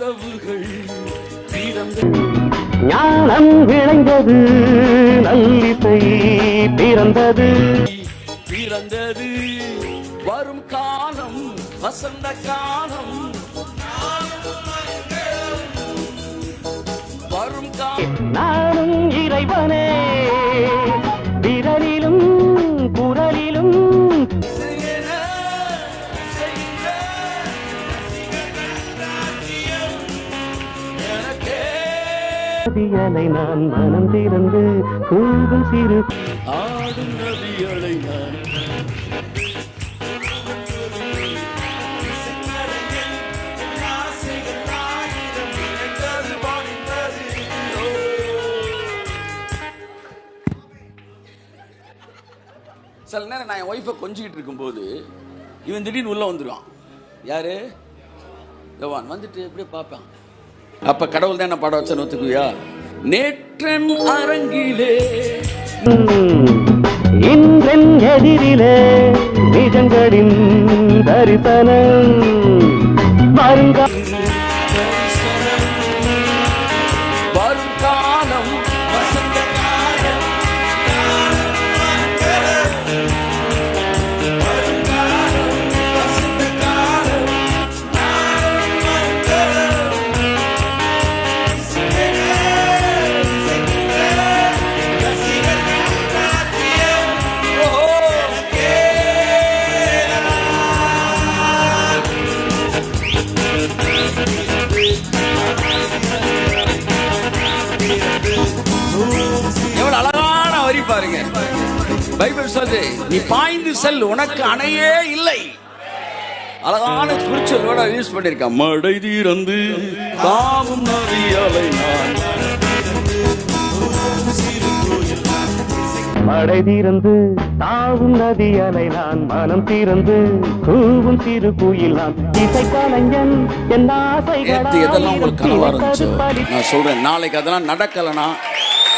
கதவுகள் ஞானம் விளைந்தது நல்லிசை பிறந்தது. பிறந்தது. வரும் காலம் வசந்த காலம் நதியலை நான் மனம் திறந்து கூடும் சிறு ஆடும் நதிகளை நான் சில நேரம் நான் என் ஒய்ஃபை கொஞ்சிக்கிட்டு இருக்கும்போது இவன் திடீர்னு உள்ள வந்துடுவான். யாரு? யோவான் வந்துட்டு எப்படியே பார்ப்பான். அப்ப கடவுள் தான் என்ன பாட வச்சேன்னு ஒத்துக்குவியா? நேற்றன் அரங்கிலே. இன்றன் எதிரிலே நிஜங்களின் தரிசனம். எவ்வளவு அழகான வரி பாருங்க. பைபிள் சொல்லு நீ பாய்ந்து செல் உனக்கு அணையே இல்லை. அழகான ஸ்பிரிச்சுவல் யூஸ் பண்ணிருக்கான் மடை தீரந்து தாமும் நதியலை மழை தீர்ந்து தாவும் நதி அலை நான் மனம் தீர்ந்து கூவும் சிறு குயில் நான் இசை கலைஞன். என் நேத்து எதெல்லாம் உங்களுக்கு கனவா இருந்துச்சோ? நான் சொல்றேன் நாளைக்கு அதெல்லாம் நடக்கலைன்னா